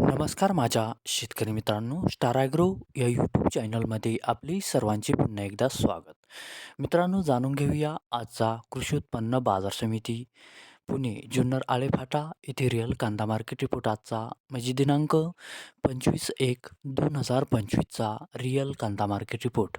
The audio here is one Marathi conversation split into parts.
नमस्कार माझ्या शेतकरी मित्रांनो स्टार ॲग्रो या यूट्यूब चॅनलमध्ये आपली सर्वांचे पुन्हा एकदा स्वागत. मित्रांनो जाणून घेऊया आजचा कृषी उत्पन्न बाजार समिती पुणे जुन्नर आळेफाटा येथे रिअल कांदा मार्केट रिपोर्ट आजचा म्हणजे दिनांक पंचवीस एक दोन हजार पंचवीसचा रिअल कांदा मार्केट रिपोर्ट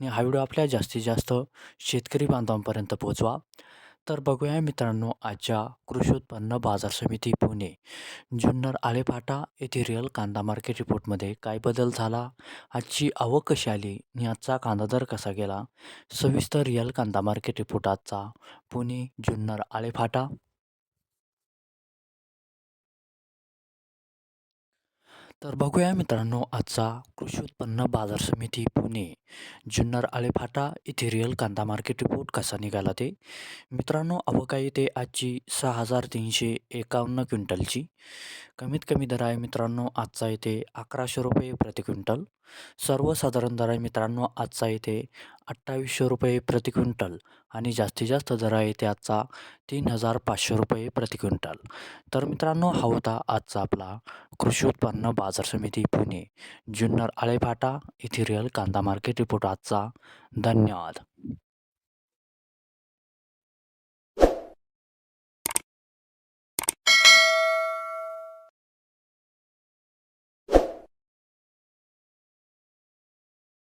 आणि हा व्हिडिओ आपल्या जास्तीत जास्त शेतकरी बांधवांपर्यंत पोहोचवा. तर बघूया मित्रांनो आजच्या कृषी उत्पन्न बाजार समिती पुणे जुन्नर आळेफाटा येथे रिअल कांदा मार्केट रिपोर्टमध्ये काय बदल झाला? आजची आवक कशी आली आणि आजचा कांदा दर कसा गेला? सविस्तर रिअल कांदा मार्केट रिपोर्ट आजचा पुणे जुन्नर आळेफाटा तर बघूया मित्रांनो आजचा कृषी उत्पन्न बाजार समिती पुणे जुन्नर आळेफाटा इथे रिअल कांदा मार्केट रिपोर्ट कसा निघाला ते. मित्रांनो अवकाळी ते आजची सहा हजार तीनशे एकावन्न क्विंटलची. कमीत कमी दर आहे मित्रांनो आजचा येथे अकराशे रुपये प्रति क्विंटल. सर्वसाधारण दर आहे मित्रांनो आजचा येथे अठ्ठावीसशे रुपये प्रति क्विंटल. आणि जास्तीत जास्त दर आहे ते आजचा तीन हजार पाचशे रुपये प्रति क्विंटल. तर मित्रांनो हा होता आजचा आपला कृषी उत्पन्न बाजार समिती पुणे. जुन्नर आळेफाटा येथे रिअल कांदा मार्केट रिपोर्ट आजचा. धन्यवाद.